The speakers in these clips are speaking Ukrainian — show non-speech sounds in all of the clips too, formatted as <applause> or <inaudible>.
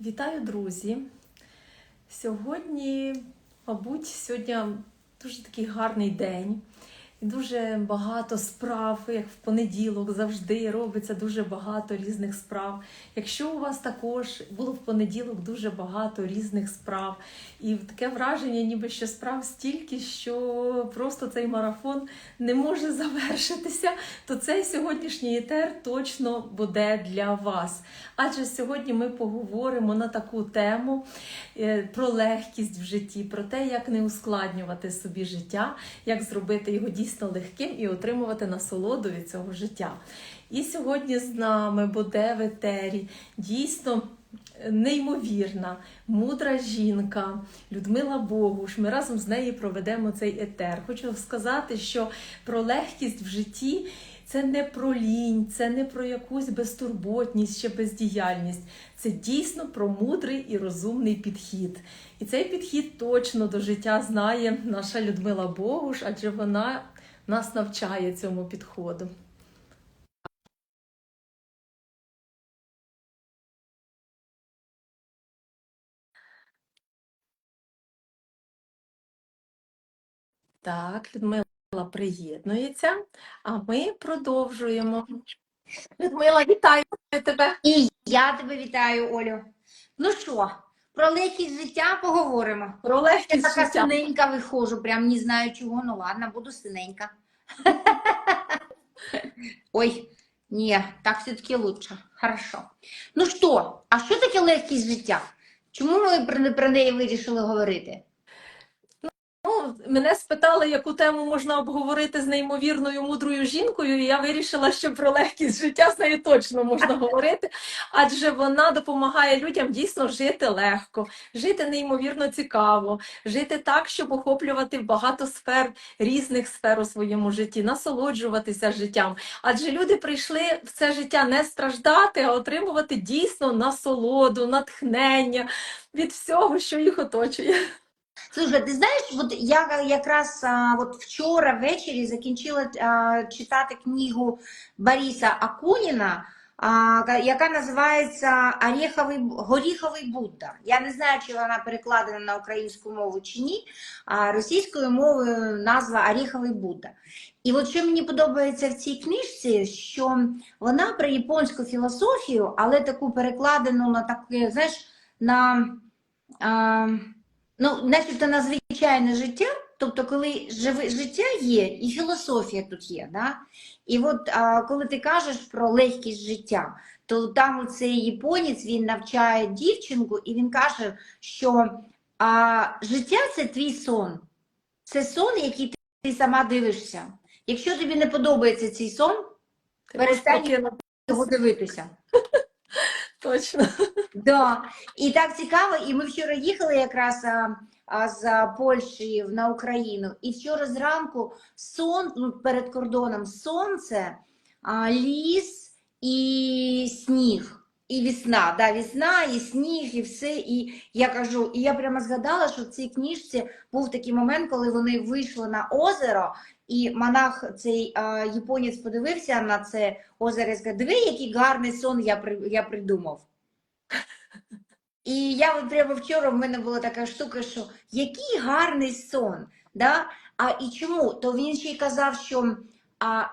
Вітаю, друзі! Сьогодні, мабуть, сьогодні дуже такий гарний день. Дуже багато справ, як в понеділок завжди робиться дуже багато різних справ. Якщо у вас також було в понеділок дуже багато різних справ, і таке враження, ніби що справ стільки, що просто цей марафон не може завершитися, то цей сьогоднішній етер точно буде для вас. Адже сьогодні ми поговоримо на таку тему е, про легкість в житті, про те, як не ускладнювати собі життя, як зробити його дійсно легким і отримувати насолоду від цього життя. І сьогодні з нами буде в етері дійсно. Неймовірна, мудра жінка Людмила Богуш. Ми разом з нею проведемо цей етер. Хочу сказати, що про легкість в житті це не про лінь, це не про якусь безтурботність чи бездіяльність. Це дійсно про мудрий і розумний підхід. І цей підхід точно до життя знає наша Людмила Богуш, адже вона нас навчає цьому підходу. Так, Людмила приєднується, а ми продовжуємо. Людмила, вітаю тебе! І я тебе вітаю, Олю. Ну що, про легкість життя поговоримо. Про Я така життя. синенька виходжу, прям не знаю чого, ну ладно, буду синенька. <laughs> Ой, ні, так все-таки лучше. Хорошо. Ну що, а що таке легкість життя? Чому ми про неї вирішили говорити? Мене спитали, яку тему можна обговорити з неймовірною мудрою жінкою, і я вирішила, що про легкість життя з нею точно можна говорити, адже вона допомагає людям дійсно жити легко, жити неймовірно цікаво, жити так, щоб охоплювати багато сфер, різних сфер у своєму житті, насолоджуватися життям. Адже люди прийшли в це життя не страждати, а отримувати дійсно насолоду, натхнення від всього, що їх оточує. Слушай, ти знаєш, от я якраз а, от вчора ввечері закінчила а, читати книгу Бориса Акуніна, а, яка називається Ореховий, Горіховий Будда. Я не знаю, чи вона перекладена на українську мову чи ні. А російською мовою назва Ореховий Будда. І от що мені подобається в цій книжці, що вона про японську філософію, але таку перекладену на таке, знаєш, на. А, Ну, начебто на звичайне життя, тобто, коли живе, життя є, і філософія тут є. Да? І от а, коли ти кажеш про легкість життя, то там цей японець він навчає дівчинку, і він каже, що а, життя це твій сон. Це сон, який ти, ти сама дивишся. Якщо тобі не подобається цей сон, Перестань його дивитися. <laughs> Точно. Да. І так цікаво, і ми вчора їхали якраз а, а, з Польщі на Україну. І вчора зранку сон ну, перед кордоном сонце, а, ліс і сніг. І весна, да, весна, і сніг, і все. І я кажу, і я прямо згадала, що в цій книжці був такий момент, коли вони вийшли на озеро, і монах, цей а, японець подивився на це озеро і сказав, диви, який гарний сон я, я придумав. <laughs> І я от прямо вчора в мене була така штука, що який гарний сон. Да? А і чому? То він ще й казав, що а,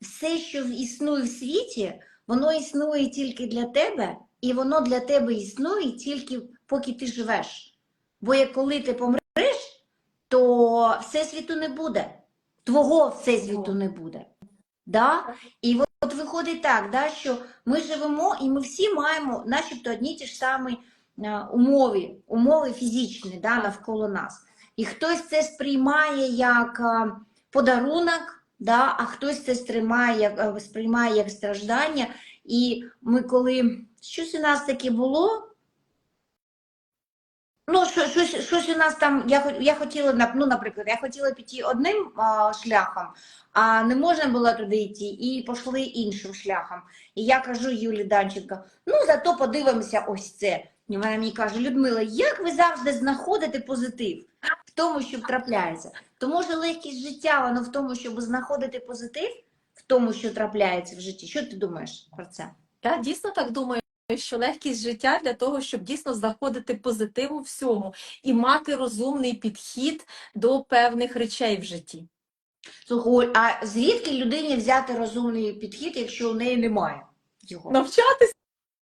все, що існує в світі, воно існує тільки для тебе, і воно для тебе існує тільки поки ти живеш. Бо як коли ти помреш, то всесвіту не буде. Твого всесвіту не буде. Да? І от, от виходить так, да, що ми живемо і ми всі маємо начебто одні ті ж самі е, умови, умови фізичні да, навколо нас. І хтось це сприймає як е, подарунок, да, а хтось це сприймає як, е, сприймає як страждання. І ми коли щось у нас таке було. Ну, що- щось, щось у нас там, я, я хотіла, ну, наприклад, я хотіла піти одним а, шляхом, а не можна було туди йти, і пішли іншим шляхом. І я кажу Юлі Данченко, ну зато подивимося ось це. І вона мені каже, Людмила, як ви завжди знаходите позитив в тому, що трапляється? То може легкість життя, воно в тому, щоб знаходити позитив в тому, що трапляється в житті. Що ти думаєш про це? Я дійсно так думаю. Що легкість життя для того, щоб дійсно знаходити позитив у всьому і мати розумний підхід до певних речей в житті. Слухай, Оль, а звідки людині взяти розумний підхід, якщо у неї немає його? Навчатися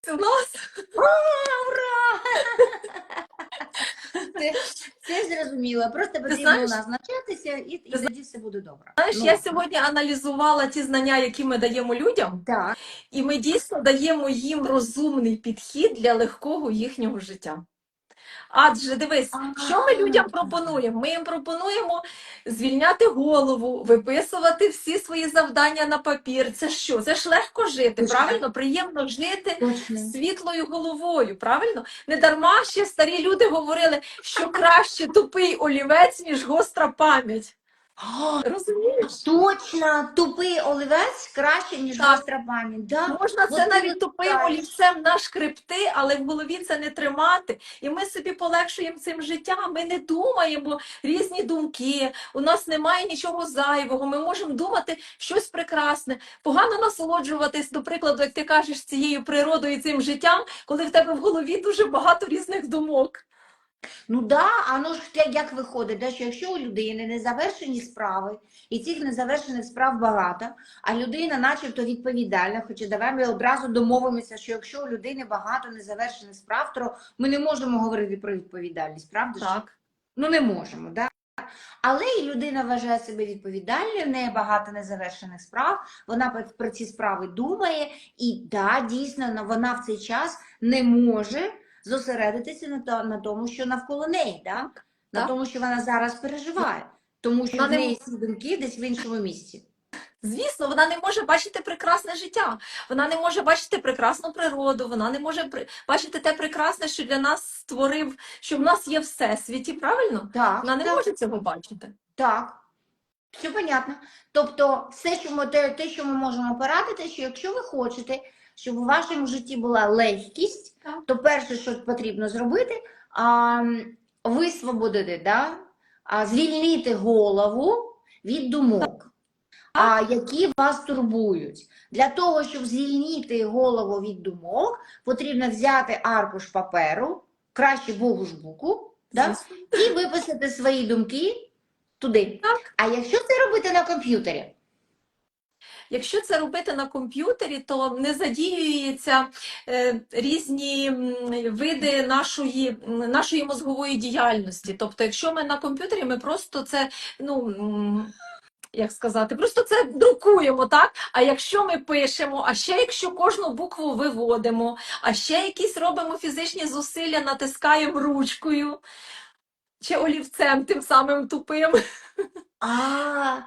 у нас. Ура! <laughs> Це, це зрозуміло. Просто потрібно знаєш- у навчатися, і, і тоді все буде добре. Знаєш, Ну, я сьогодні аналізувала ті знання, які ми даємо людям, Так. і ми дійсно даємо їм розумний підхід для легкого їхнього життя. Адже дивись, що ми людям пропонуємо? Ми їм пропонуємо звільняти голову, виписувати всі свої завдання на папір. Це що? Це ж легко жити, правильно? Приємно жити світлою головою, правильно? Не дарма ще старі люди говорили, що краще тупий олівець, ніж гостра пам'ять. Розумієш? Точно, тупий олівець краще, ніж Так. гостра пам'ять. Да? Можна От це ти навіть тупим знаєш. олівцем нашкребти, але в голові це не тримати. І ми собі полегшуємо цим життя. Ми не думаємо різні думки. У нас немає нічого зайвого. Ми можемо думати щось прекрасне, погано насолоджуватись, до прикладу, як ти кажеш, цією природою, цим життям, коли в тебе в голові дуже багато різних думок. Ну да, а ну ж як виходить, да, що якщо у людини незавершені справи, і цих незавершених справ багато, а людина начебто відповідальна, хоча давай ми одразу домовимося, що якщо у людини багато незавершених справ, то ми не можемо говорити про відповідальність, правда? Так. Ну не можемо, да? Але і людина вважає себе відповідальною, в неї багато незавершених справ, вона про ці справи думає, і да, дійсно вона в цей час не може зосередитися на, то- на тому, що навколо неї, да? на Так. тому, що вона зараз переживає, тому що Вона в не неї всі думки десь в іншому місці. Звісно, вона не може бачити прекрасне життя, вона не може бачити прекрасну природу, вона не може бачити те прекрасне, що для нас створив, що в нас є всесвіті, правильно? Так, Вона не так. може цього бачити. Так, все понятно. Тобто, все, що ми, те, що ми можемо порадити, що якщо ви хочете, щоб у вашому житті була легкість, то перше, що потрібно зробити, а, висвободити, да? а, звільнити голову від думок, а, які вас турбують. Для того, щоб звільнити голову від думок, потрібно взяти аркуш паперу, краще богушбуку, да? І виписати свої думки туди. Так. А якщо це робити на комп'ютері? Якщо це робити на комп'ютері, то не задіюються е, різні види нашої, нашої мозгової діяльності. Тобто, якщо ми на комп'ютері, ми просто це, ну. Як сказати, просто це друкуємо, так? А якщо ми пишемо, а ще якщо кожну букву виводимо, а ще якісь робимо фізичні зусилля, натискаємо ручкою чи олівцем тим самим тупим. А,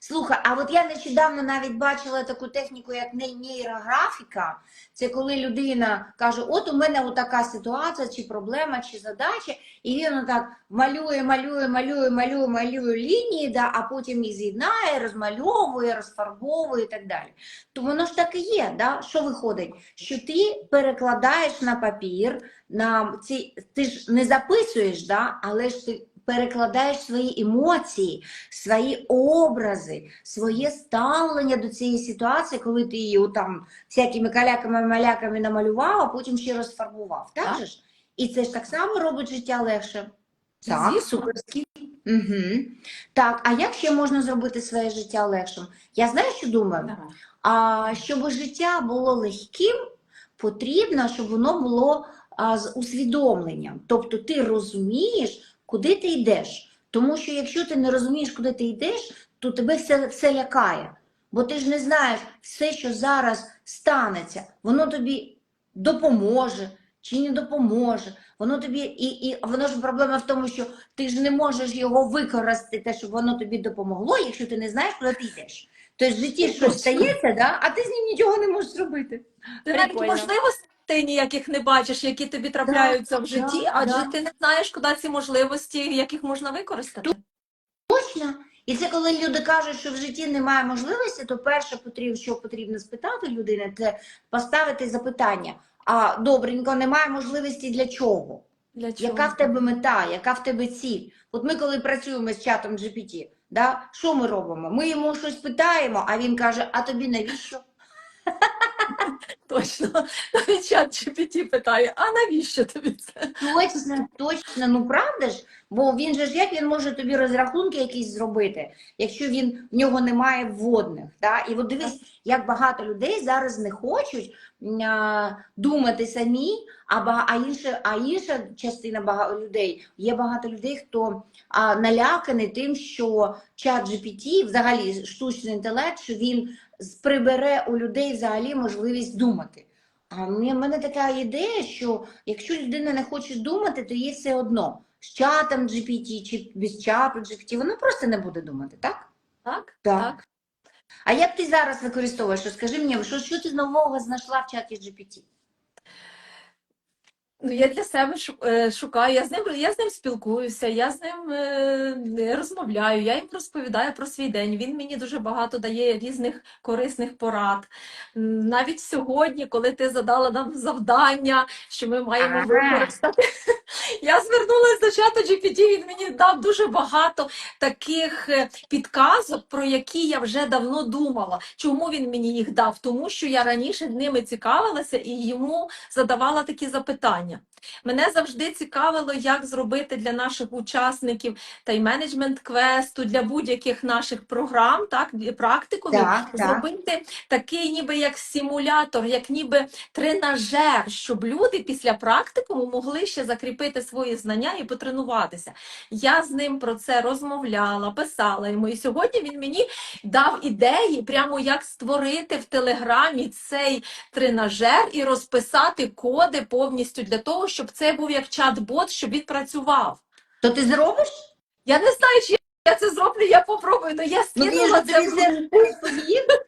слухай, а от я нещодавно навіть бачила таку техніку, як не- нейрографіка. Це коли людина каже: от у мене отака ситуація, чи проблема, чи задача, і він отак малює, малює, малює, малює, малює лінії, да, а потім їх з'єднає, розмальовує, розфарбовує і так далі. То воно ж так і є, да? що виходить? Що ти перекладаєш на папір, на ці, ти ж не записуєш, да? але ж ти перекладаєш свої емоції, свої образи, своє ставлення до цієї ситуації, коли ти її там всякими каляками-маляками намалював, а потім ще розфарбував. Так, Так. же ж? І це ж так само робить життя легше. Так, Звісно. суперськи. Угу. Так, а як ще можна зробити своє життя легшим? Я знаю, що думаю. А щоб життя було легким, потрібно, щоб воно було а, з усвідомленням. Тобто ти розумієш, куди ти йдеш. Тому що якщо ти не розумієш, куди ти йдеш, то тебе все, все лякає. Бо ти ж не знаєш, все, що зараз станеться, воно тобі допоможе чи не допоможе. Воно тобі і, і воно ж проблема в тому, що ти ж не можеш його використати, щоб воно тобі допомогло, якщо ти не знаєш, куди ти йдеш. Тобто в житті щось стається, да? а ти з ним нічого не можеш зробити. Ти навіть можливостей ніяких не бачиш, які тобі трапляються в житті, да, адже да. ти не знаєш, куди ці можливості, як їх можна використати. Точно. І це коли люди кажуть, що в житті немає можливості, то перше що потрібно спитати людини, це поставити запитання. А добренько, немає можливості для чого? Для чого? Яка в тебе мета, яка в тебе ціль? От ми, коли працюємо з чатом GPT, да, що ми робимо? Ми йому щось питаємо, а він каже: а тобі навіщо? <laughs> Точно. Навіть чат GPT питає, а навіщо тобі це? Точно, точно, ну правда ж? Бо він же ж як він може тобі розрахунки якісь зробити, якщо він в нього немає вводних. Да? І от дивись, як багато людей зараз не хочуть а, думати самі, а, бага- а, інша, а інша частина бага- людей, є багато людей, хто а, наляканий тим, що чат GPT, взагалі штучний інтелект, що він прибере у людей взагалі можливість думати. А в мене така ідея, що якщо людина не хоче думати, то їй все одно з чатом GPT чи без чату GPT, вона просто не буде думати, так? Так? Так. так. А як ти зараз використовуєш? Що, Скажи мені, що, що ти нового знайшла в чаті GPT? Ну, я для себе е, шукаю, я з ним, я з ним спілкуюся, я з ним е, розмовляю, я їм розповідаю про свій день. Він мені дуже багато дає різних корисних порад. Навіть сьогодні, коли ти задала нам завдання, що ми маємо Ага. використати, <laughs> я звернулася до чату GPT, він мені дав дуже багато таких е, підказок, про які я вже давно думала. Чому він мені їх дав? Тому що я раніше ними цікавилася і йому задавала такі запитання виконання. Мене завжди цікавило, як зробити для наших учасників тайм-менеджмент квесту, для будь-яких наших програм, так, для практикумів, Так, так. зробити такий ніби як симулятор, як ніби тренажер, щоб люди після практикуму могли ще закріпити свої знання і потренуватися. Я з ним про це розмовляла, писала йому. І сьогодні він мені дав ідеї, прямо як створити в Телеграмі цей тренажер і розписати коди повністю для того, щоб це був як чат-бот, щоб він працював. То ти зробиш? Я не знаю, чи я це зроблю, я попробую, але я Ну, скинула це.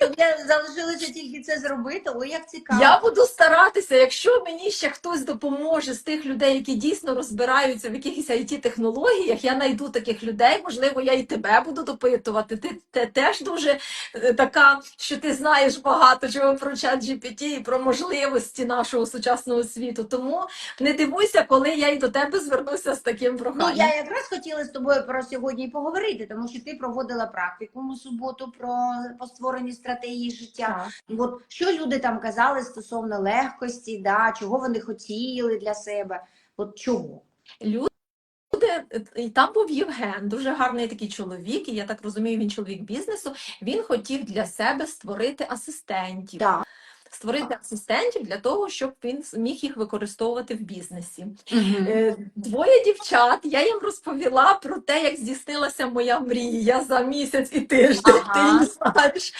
тобі залишилося тільки це зробити. Ой, як цікаво. Я буду старатися, якщо мені ще хтось допоможе з тих людей, які дійсно розбираються в якихось it технологіях я знайду таких людей, можливо, я і тебе буду допитувати. Ти, ти теж дуже е, така, що ти знаєш багато чого про чат GPT і про можливості нашого сучасного світу. Тому не дивуйся, коли я і до тебе звернуся з таким Ну, я якраз хотіла з тобою про сьогодні і поговорити, тому що ти проводила практику у суботу про по створенні стратегії життя. Так. От що люди там казали стосовно легкості, да, чого вони хотіли для себе? От чого? Люди, і там був Євген, дуже гарний такий чоловік, і я так розумію, він чоловік бізнесу. Він хотів для себе створити асистентів. Так. Створити асистентів для того, щоб він міг їх використовувати в бізнесі. Угу. Двоє дівчат. Я їм розповіла про те, як здійснилася моя мрія за місяць і тиждень. Ага. Ти знаєш.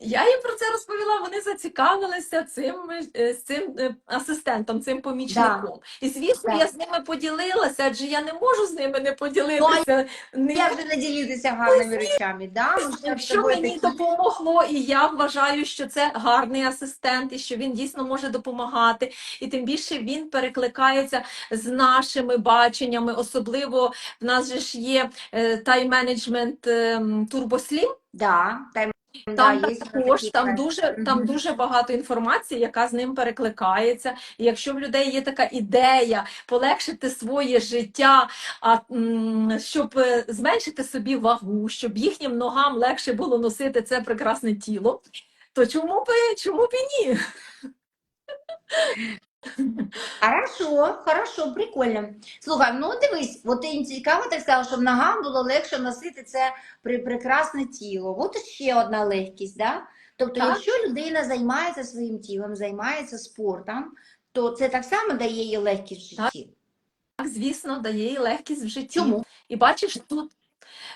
Я їм про це розповіла. Вони зацікавилися цим, е, цим е, асистентом, цим помічником. І звісно, Да. я з ними поділилася, адже я не можу з ними не поділитися. Не- Як же не ділитися гарними речами? Да? Ну, що Якщо мені такі- допомогло, і я вважаю, що це гарний асистент, і що він дійсно може допомагати. І тим більше він перекликається з нашими баченнями. Особливо в нас же ж є е, тайм-менеджмент ем, турбослім. Да, там, Там да, також такі там дуже там дуже багато інформації, яка з ним перекликається. І якщо в людей є така ідея полегшити своє життя, а щоб е, зменшити собі вагу, щоб їхнім ногам легше було носити це прекрасне тіло, то чому б чому б і ні? Хорошо, хорошо, прикольно. Слухай, ну дивись, от ти цікаво так сказала, щоб ногам було легше носити це прекрасне тіло. От ще одна легкість, да? Тобто, Так. якщо людина займається своїм тілом, займається спортом, то це так само дає їй легкість в житті. Так, звісно, дає їй легкість в житті. Чому? І бачиш тут.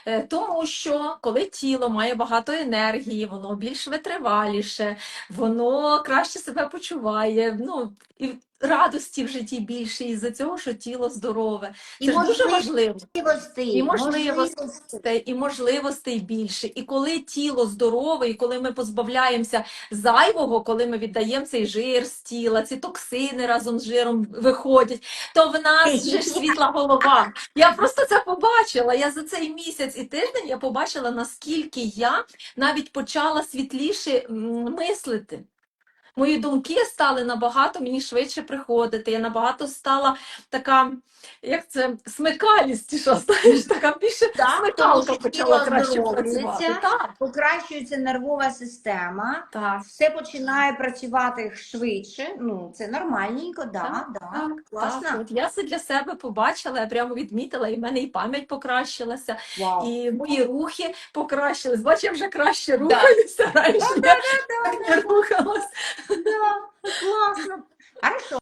Е, Тому що коли тіло має багато енергії, воно більш витриваліше, воно краще себе почуває, ну і радості в житті більше із-за цього, що тіло здорове. І Це ж дуже можливостей. І можливостей. І можливостей більше. І коли тіло здорове, і коли ми позбавляємося зайвого, коли ми віддаємо цей жир з тіла, ці токсини разом з жиром виходять, то в нас же ж світла голова. Я просто це побачила. Я за цей місяць і тиждень я побачила, наскільки я навіть почала світліше мислити. Мої думки стали набагато мені швидше приходити. Я набагато стала така, як це, смикалістіша, знаєш, така більше Так, смикалка почала краще працювати. Так, Покращується нервова система, так. все починає працювати швидше. Ну, це нормальненько, да, Так, да. Так, класно. так. От я це для себе побачила, я прямо відмітила, і в мене і пам'ять покращилася, Вау. і мої рухи покращились. Бач, я вже краще рухаюся, раніше я так не рухалась. Да, класно. Хорошо.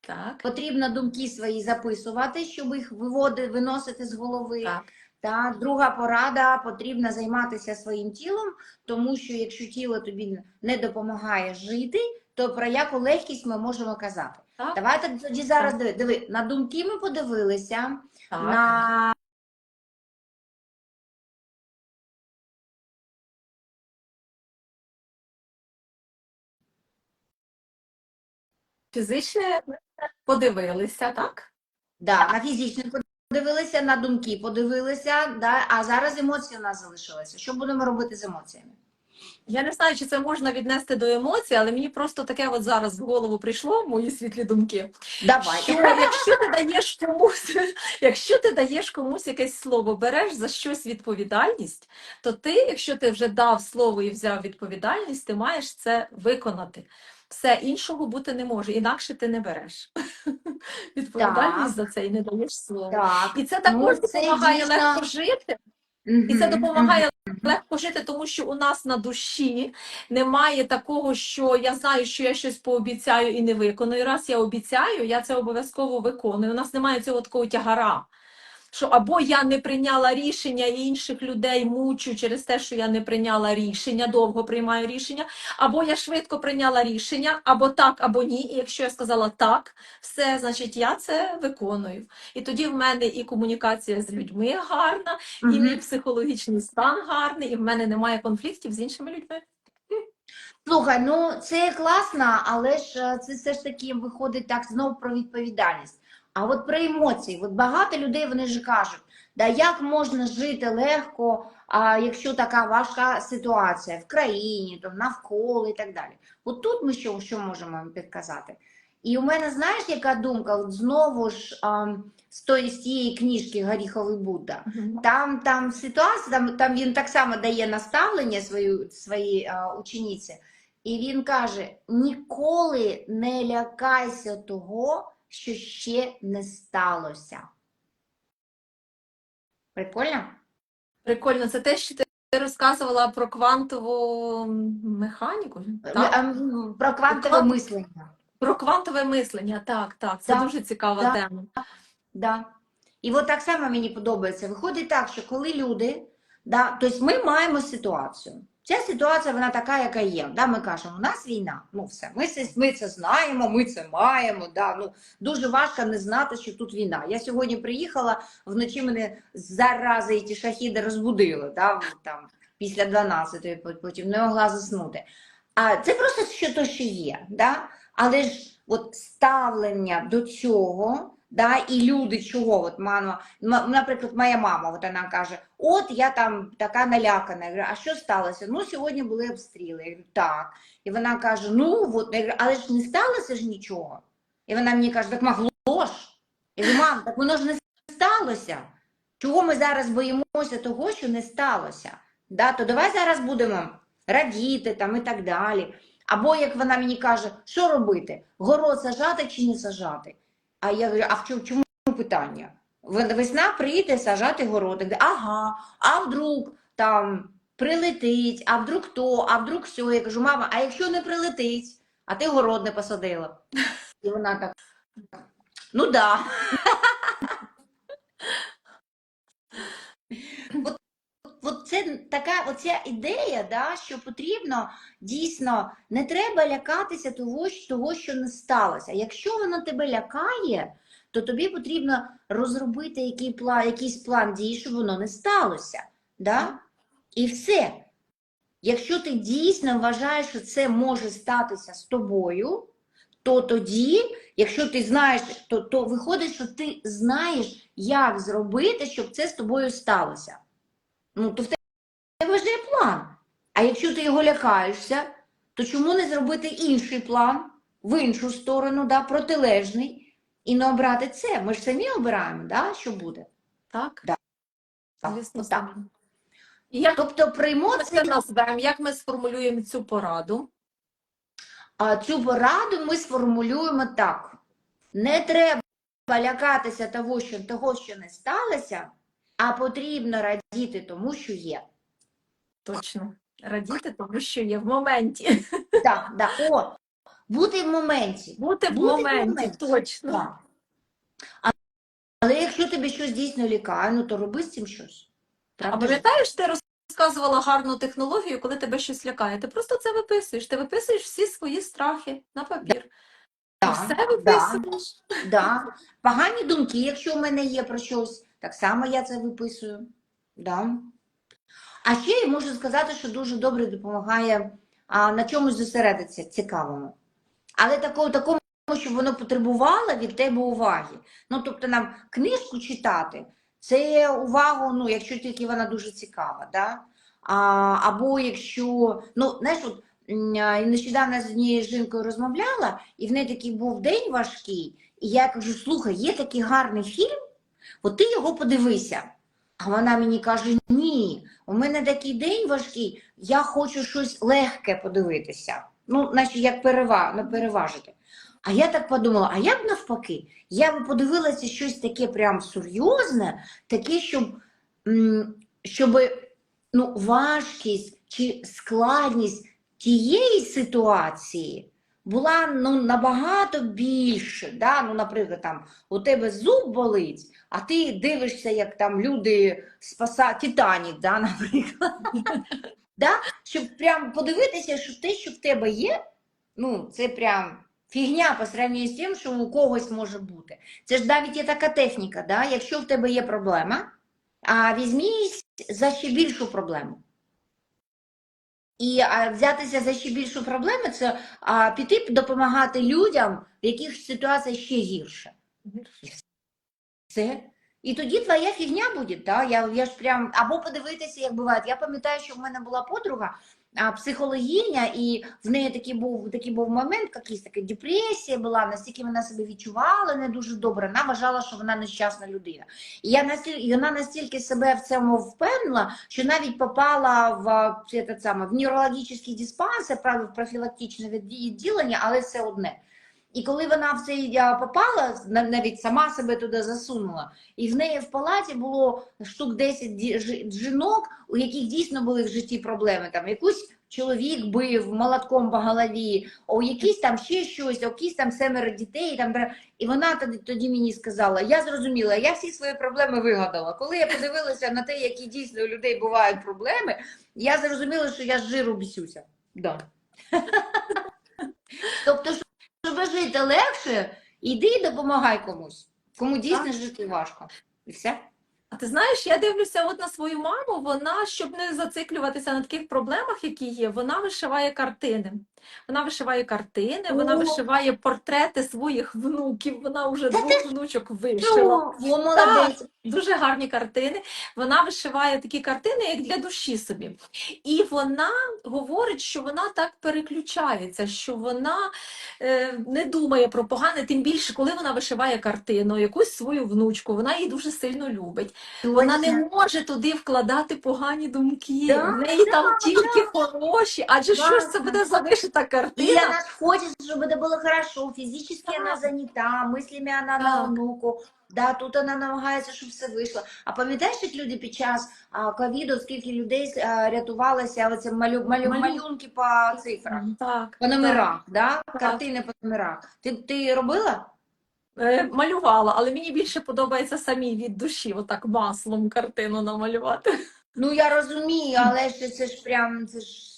Так, Потрібно думки свої записувати, щоб їх виводити, виносити з голови. так. Та друга порада потрібно займатися своїм тілом, тому що якщо тіло тобі не допомагає жити, то про яку легкість ми можемо казати. Так. Давайте тоді зараз диви, диви, на думки ми подивилися, так. на Фізичне подивилися, так? Да, на фізичне подивилися, на думки подивилися, да, а зараз емоції у нас залишилися. Що будемо робити з емоціями? Я не знаю, чи це можна віднести до емоцій, але мені просто таке от зараз в голову прийшло, мої світлі думки. Давай. Що якщо ти даєш комусь, якщо ти даєш комусь якесь слово, береш за щось відповідальність, то ти, якщо ти вже дав слово і взяв відповідальність, ти маєш це виконати. Все іншого бути не може, інакше ти не береш <laughs> відповідальність за це і не даєш слово. Так. І це також Ну, це допомагає дійсно- легко жити. І це допомагає легко жити, тому що у нас на душі немає такого, що я знаю, що я щось пообіцяю і не виконую. Раз я обіцяю, я це обов'язково виконую. У нас немає цього такого тягара. Що або я не прийняла рішення і інших людей мучу через те, що я не прийняла рішення, довго приймаю рішення, або я швидко прийняла рішення, або так, або ні. І якщо я сказала так, все, значить я це виконую. І тоді в мене і комунікація з людьми гарна, і мій психологічний стан гарний, і в мене немає конфліктів з іншими людьми. Слухай, ну це класно, але ж е, це все ж таки виходить так знову про відповідальність. А от про емоції, от багато людей вони ж кажуть, да як можна жити легко, а, якщо така важка ситуація в країні, то навколо і так далі. От тут ми що, що можемо їм підказати? І у мене, знаєш, яка думка? От знову ж а, з тої з тієї книжки Горіховий Будда. Там, там ситуація, там, там він так само дає наставлення свою, своїй учениці, і він каже: ніколи не лякайся того, що ще не сталося. Прикольно? Прикольно, це те, що ти розказувала про квантову механіку. Так? Е, ем, Про квантове Квант- мислення. Про квантове мислення, так, так. Це Так, дуже цікава так. тема. Да. І от так само мені подобається. Виходить так, що коли люди, да, тобто ми маємо ситуацію. Ця ситуація вона така, яка є. Да, ми кажемо, у нас війна. Ну все, ми це, ми це знаємо, ми це маємо. Да, ну, дуже важко не знати, що тут війна. Я сьогодні приїхала, вночі мене зарази і ті шахіди розбудили, да, там, після 12-ї, потім не могла заснути. А це просто що то, що є. Да? Але ж от ставлення до цього, да, і люди чого, от мама, наприклад, моя мама, от вона каже, от я там така налякана. Я говорю, а що сталося? Ну, сьогодні були обстріли. Так. І вона каже: ну, от, говорю, але ж не сталося ж нічого. І вона мені каже, так могло ж. Я говорю, мам, так воно ж не сталося. Чого ми зараз боїмося того, що не сталося? Да, то давай зараз будемо радіти там і так далі. Або як вона мені каже, що робити? Город сажати чи не сажати? А я говорю, а в чому, чому питання? Весна прийде сажати город. Я говорю, Ага, а вдруг там прилетить, а вдруг то, а вдруг все. Я кажу, мама, а якщо не прилетить, а ти город не посадила? І вона так. Ну да. <laughs> От, це така оця ідея, да, що потрібно дійсно не треба лякатися того, того, що не сталося. Якщо воно тебе лякає, то тобі потрібно розробити який план, якийсь план дій, щоб воно не сталося. Да? І все. Якщо ти дійсно вважаєш, що це може статися з тобою, то тоді, якщо ти знаєш, то, то виходить, що ти знаєш, як зробити, щоб це з тобою сталося. Ну, то в тебе вже є план. А якщо ти його лякаєшся, то чому не зробити інший план в іншу сторону, да, протилежний, і не обрати це? Ми ж самі обираємо, да, що буде. Так? Да. Звісно, Так. як Тобто при ми це назвемо, як ми сформулюємо цю пораду? А цю пораду ми сформулюємо так: не треба лякатися того, що того, що не сталося, а потрібно радіти тому, що є. Точно. Радіти, тому що є в моменті. Так, да, о, бути в моменті. Бути в Бути в моменті, моменті. точно. Так. А- Але якщо тебе щось дійсно лякає, ну то роби з цим щось. А Правда ж? пам'ятаєш, ти розказувала гарну технологію, коли тебе щось лякає. Ти просто це виписуєш. Ти виписуєш всі свої страхи на папір. І Да, все да. виписуєш. Да. Погані думки, якщо в мене є про щось, так само я це виписую. Да. А ще я можу сказати, що дуже добре допомагає а, на чомусь зосередитися цікавому. Але такому, такому, щоб воно потребувало від тебе уваги. Ну, тобто нам книжку читати, це увагу, ну, якщо тільки вона дуже цікава. Да? А, або якщо, ну, знаєш, от, нещодавно з однією жінкою розмовляла, і в неї такий був день важкий, і я кажу: слухай, є такий гарний фільм, от ти його подивися. А вона мені каже: ні, у мене такий день важкий, я хочу щось легке подивитися. Ну, наче як перева... ну, переважити. А я так подумала: а як навпаки? Я би подивилася щось таке прям серйозне, таке, щоб, щоб ну, важкість чи складність тієї ситуації була ну, набагато більше. Да? Ну, наприклад, там, у тебе зуб болить, а ти дивишся, як там люди спасають Титанік, да, <laughs> наприклад. Щоб прям подивитися, що те, що в тебе є, ну, це прям фігня по сравненню з тим, що у когось може бути. Це ж навіть є така техніка, да? якщо в тебе є проблема, а візьмись за ще більшу проблему. І взятися за ще більшу проблему це а, піти допомагати людям, в яких ситуація ще гірша. Все. І тоді твоя фігня буде, да? я, я ж прям, або подивитися, як буває. Я пам'ятаю, що в мене була подруга, психологиня, і в неї такий був, такий був момент, якийсь така депресія була, настільки вона себе відчувала не дуже добре, вона вважала, що вона нещасна людина. І, я настільки, і вона настільки себе в цьому впевнила, що навіть попала в, а, этот саме, в неврологічний диспансер, правда, в профілактичне відділення, але все одне. І коли вона в це а, попала, навіть сама себе туди засунула, і в неї в палаті було штук 10 ді- жінок, у яких дійсно були в житті проблеми. Там якусь чоловік бив молотком по голові, у якісь там ще щось, якісь там семеро дітей. Там, і вона тоді, тоді мені сказала: я зрозуміла, я всі свої проблеми вигадала. Коли я подивилася на те, які дійсно у людей бувають проблеми, я зрозуміла, що я з жиру бісюся. Да. <laughs> Тобто, щоб жити легше, йди і допомагай комусь, кому дійсно жити важко. І все. А ти знаєш, я дивлюся от на свою маму, вона, щоб не зациклюватися на таких проблемах, які є, вона вишиває картини. Вона вишиває картини, вона О! вишиває портрети своїх внуків. Вона вже двох внучок вишила. О. Дуже гарні картини. Вона вишиває такі картини, як для душі собі. І вона говорить, що вона так переключається, що вона е, не думає про погане, тим більше, коли вона вишиває картину, якусь свою внучку, вона її дуже сильно любить. Вона не може туди вкладати погані думки. Да, В неї там да, тільки хороші. Адже що ж це буде за вишита И картина? она хочет, чтобы это было хорошо. Физически Да. она занята, мыслями она на Так. онуку. Да, тут вона намагається, щоб все вийшло. А пам'ятаєш, як люди під час а, ковіду, скільки людей а, рятувалося оце малю, малю, Малю- малюнки по цифрах, Так, по номерах, да? Так. картини по номерах. Ти, ти робила? Е, Малювала, але мені більше подобається самій від душі, отак маслом картину намалювати. Ну я розумію, але ж це ж прям це ж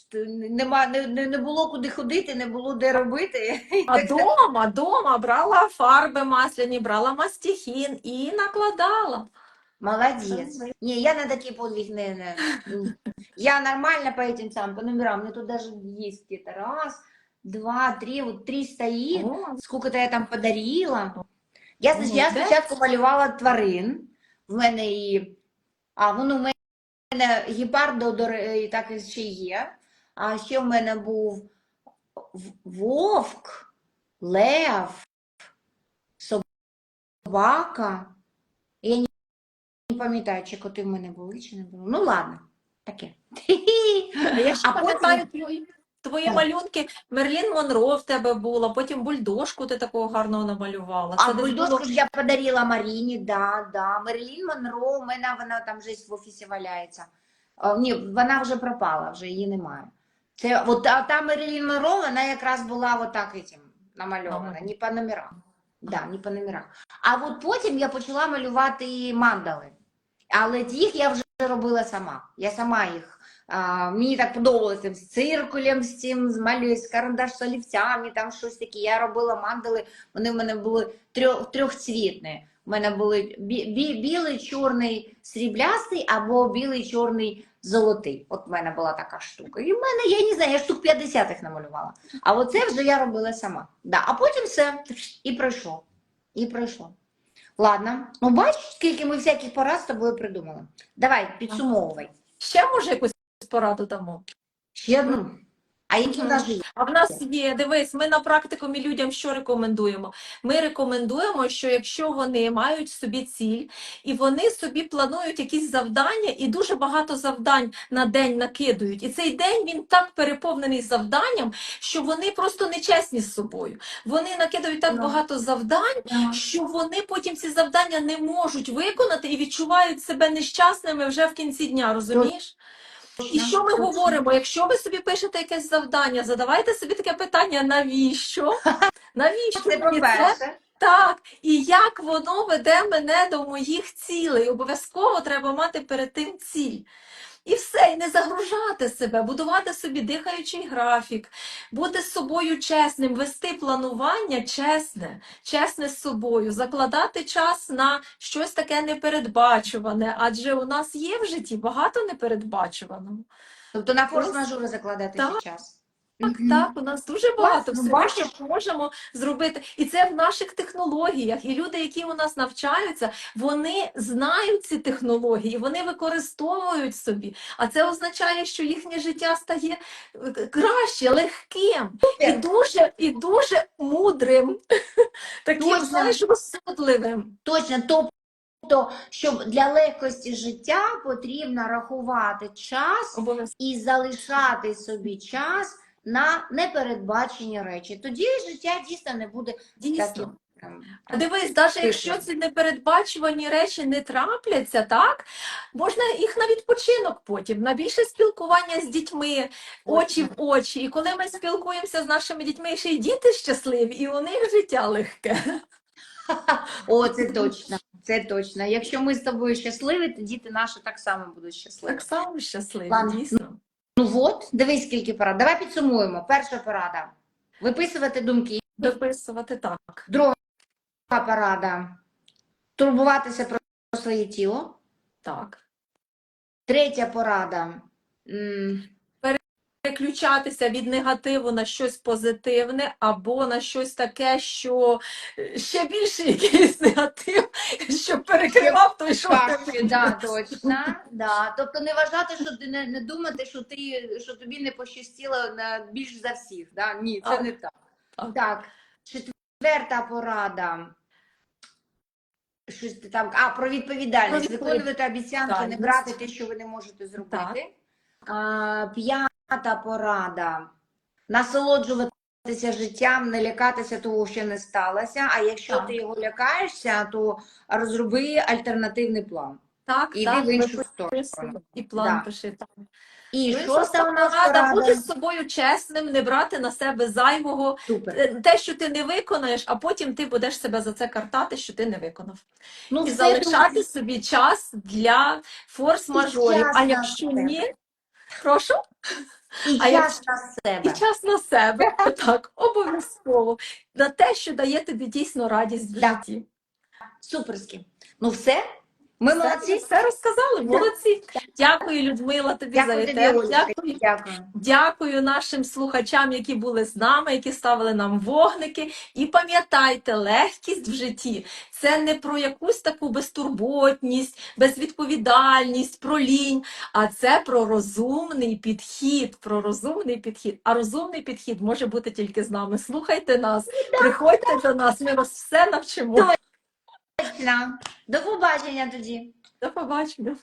нема, не, не, було куди ходити, не було де робити. <laughs> А дома, дома брала фарби масляні, брала мастихін і накладала. Молодец. Не, я на такие подвиг не, не. Я нормально по этим самым, по номерам. У меня тут даже есть где-то раз, два, три, вот три стоит. О, Сколько-то я там подарила. Я, Ну, я спочатку малювала тварин. В мене і... А, воно в мене гепардо до ре- так ще є. А ще в мене був вовк, лев, собака. Я не, пам'ятаю, чи коти в мене були, чи не були. Ну, ладно, таке. <laughs> Я ще А потім- пам'ятаю твої, твої малюнки. Мерлін Монро в тебе була, потім бульдожку ти такого гарного намалювала. А Це десь бульдожку було- ж я подарила Маріні, да, да. Мерлін Монро, у мене вона там вже в офісі валяється. А, ні, вона вже пропала, вже її немає. Це от та, та Мерлін Монро, вона якраз була отак этим намальована, не по номерах. Да, не по номерах. А от потім я почала малювати мандали. Але їх я вже робила сама. Я сама їх. А, мені так подобалося з циркулем, з цим, з малюю, з карандаш з олівцями, там щось таке. Я робила мандали, вони в мене були трьох, трьохцвітні. У мене були бі, бі, білий, чорний, сріблястий або білий, чорний, золотий. От в мене була така штука. І в мене, я не знаю, я штук 50 їх намалювала. А оце вже я робила сама. Да. А потім все, і пройшло. І пройшло. Ладно, ну бачиш, скільки ми всяких порад з тобою придумали. Давай, підсумовуй. Ще може якусь пораду дамо. Ще одну. А які в нас же? А в нас є, дивись, ми на практикумі людям що рекомендуємо? Ми рекомендуємо, що якщо вони мають собі ціль і вони собі планують якісь завдання, і дуже багато завдань на день накидують. І цей день він так переповнений завданням, що вони просто нечесні з собою. Вони накидають так багато завдань, що вони потім ці завдання не можуть виконати і відчувають себе нещасними вже в кінці дня, розумієш? І що ми говоримо? Якщо ви собі пишете якесь завдання, задавайте собі таке питання: навіщо? <laughs> Навіщо? Це по-перше. Так, і як воно веде мене до моїх цілей? Обов'язково треба мати перед тим ціль. І все, і не загружати себе, будувати собі дихаючий графік, бути з собою чесним, вести планування чесне, чесне з собою, закладати час на щось таке непередбачуване, адже у нас є в житті багато непередбачуваного. Тобто на форс-мажори закладати Так. час. Так, так, у нас дуже багато всього, що можемо зробити. І це в наших технологіях. І люди, які у нас навчаються, вони знають ці технології, вони використовують собі. А це означає, що їхнє життя стає е, краще, легким і дуже, і дуже мудрим, таким, Точно. знаєш, розсудливим. Точно, тобто, щоб для легкості життя потрібно рахувати час Обов'язково. і залишати собі час на непередбачені речі. Тоді життя дійсно не буде таким. А Дивись, навіть якщо ці непередбачувані речі не трапляться, так можна їх на відпочинок потім, на більше спілкування з дітьми, очі в очі. І коли ми спілкуємося з нашими дітьми, ще й діти щасливі, і у них життя легке. <laughs> О, це точно. Це точно. Якщо ми з тобою щасливі, то діти наші так само будуть щасливі. Так само щасливі, дійсно. Ну от, дивись, скільки порад. Давай підсумуємо. Перша порада виписувати думки. Дописувати так. Друга порада турбуватися про своє тіло. Так. Третя порада. м, Переключатися від негативу на щось позитивне або на щось таке, що е, ще більше <laughs> якийсь негатив, щоб перекривав той, що Так, да, точно. Да. Тобто не вважати, що ти не, не думати, що ти що тобі не пощастило на більш за всіх. Да? Ні, це Так. не так. Так. Так, четверта порада. Щось там. А, про відповідальність. Виконувати обіцянки, не брати те, що ви не можете зробити. А, п'ята порада. Насолоджуватися життям, не лякатися того, що не сталося. А якщо Так. ти його лякаєшся, то розроби альтернативний план. Так, Іди так, в іншу сторону. і план Да. пиши. Так. І Ну, і шоста у нас порада, бути з собою чесним, не брати на себе зайвого, Супер. е, те, що ти не виконаєш, а потім ти будеш себе за це картати, що ти не виконав. Ну, і залишати друзі. собі час для форс-мажорів. А якщо ні, прошу, І А час на себе. і час на себе. Так, обов'язково. На те, що дає тобі дійсно радість в житті. Суперські. Ну все, Ми Все, молодці. Все розказали, молодці. Дякую, Людмила, тобі Дякую за етер. Дякую. Дякую. Дякую нашим слухачам, які були з нами, які ставили нам вогники. І пам'ятайте, легкість в житті це не про якусь таку безтурботність, безвідповідальність, про лінь, а це про розумний підхід. Про розумний підхід. А розумний підхід може бути тільки з нами. Слухайте нас, приходьте до нас, ми вас все навчимо. Точно. До побачення тоді. До побачення.